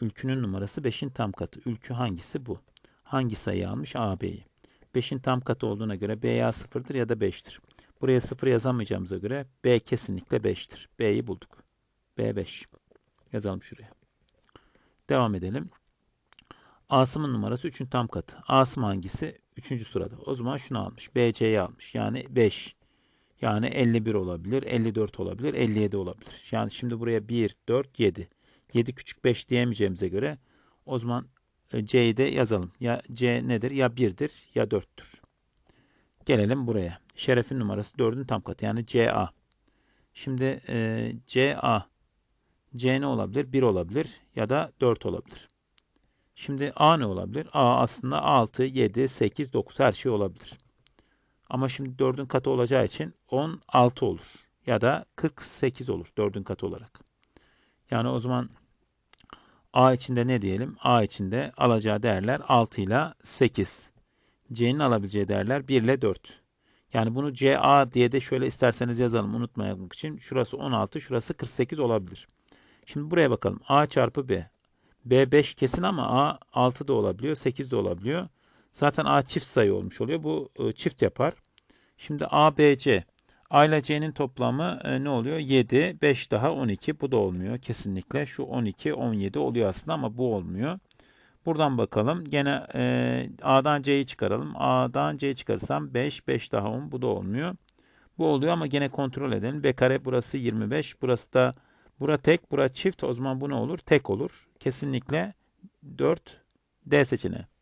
Ülkünün numarası 5'in tam katı. Ülkü hangisi bu? Hangi sayı almış? A, B'yi. 5'in tam katı olduğuna göre B ya 0'dır ya da 5'tir. Buraya 0 yazamayacağımıza göre B kesinlikle 5'tir. B'yi bulduk. B 5. Yazalım şuraya. Devam edelim. Asım'ın numarası 3'ün tam katı. Asım hangisi? 3. sırada. O zaman şunu almış. BC'yi almış. Yani 5. Yani 51 olabilir, 54 olabilir, 57 olabilir. Yani şimdi buraya 1, 4, 7. 7 küçük 5 diyemeyeceğimize göre o zaman e, C'yi de yazalım. Ya C nedir? Ya 1'dir ya 4'tür. Gelelim buraya. Şeref'in numarası 4'ün tam katı. Yani CA. Şimdi e, CA. C ne olabilir? 1 olabilir ya da 4 olabilir. Şimdi A ne olabilir? A aslında 6, 7, 8, 9 her şey olabilir. Ama şimdi 4'ün katı olacağı için 16 olur. Ya da 48 olur 4'ün katı olarak. Yani o zaman A içinde ne diyelim? A içinde alacağı değerler 6 ile 8. C'nin alabileceği değerler 1 ile 4. Yani bunu CA diye de şöyle isterseniz yazalım unutmamak için. Şurası 16, şurası 48 olabilir. Şimdi buraya bakalım. A çarpı B. B 5 kesin ama A 6 da olabiliyor, 8 de olabiliyor. Zaten A çift sayı olmuş oluyor. Bu e, çift yapar. Şimdi A, B, C. A ile C'nin toplamı e, ne oluyor? 7, 5 daha 12. Bu da olmuyor kesinlikle. Şu 12, 17 oluyor aslında ama bu olmuyor. Buradan bakalım. Gene e, A'dan C'yi çıkaralım. A'dan C'yi çıkarırsam 5, 5 daha 10. Bu da olmuyor. Bu oluyor ama gene kontrol edelim. B kare burası 25. Burası da bura tek, bura çift. O zaman bu ne olur? Tek olur. Kesinlikle 4 D seçeneği.